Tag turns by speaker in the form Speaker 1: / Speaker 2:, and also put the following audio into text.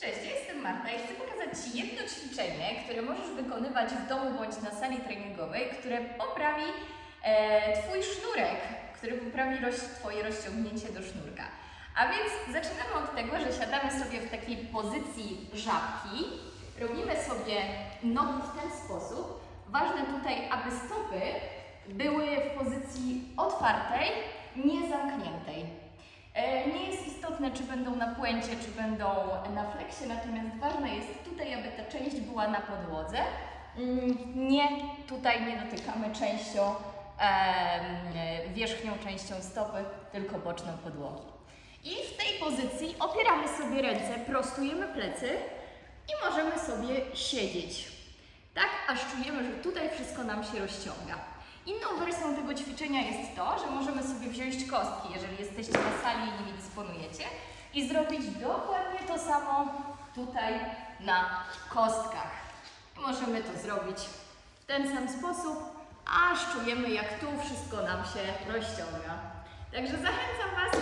Speaker 1: Cześć, ja jestem Marta i chcę pokazać Ci jedno ćwiczenie, które możesz wykonywać w domu bądź na sali treningowej, które poprawi e, Twój sznurek, który poprawi Twoje rozciągnięcie do sznurka. A więc zaczynamy od tego, że siadamy sobie w takiej pozycji żabki, robimy sobie nogi w ten sposób. Ważne tutaj, aby stopy były w pozycji otwartej, nie zamkniętej. E, Nie jest istotne, czy będą na płęcie, czy będą na fleksie, natomiast ważne jest tutaj, aby ta część była na podłodze. Mm, Nie, tutaj nie dotykamy częścią, em, wierzchnią częścią stopy, tylko boczną podłogi. I w tej pozycji opieramy sobie ręce, prostujemy plecy i możemy sobie siedzieć. Tak, aż czujemy, że tutaj wszystko nam się rozciąga. Inną wersją tego ćwiczenia jest to, że możemy sobie kostki, jeżeli jesteście na sali i nimi dysponujecie, i zrobić dokładnie to samo tutaj na kostkach. Możemy to zrobić w ten sam sposób, aż czujemy, jak tu wszystko nam się rozciąga. Także zachęcam Was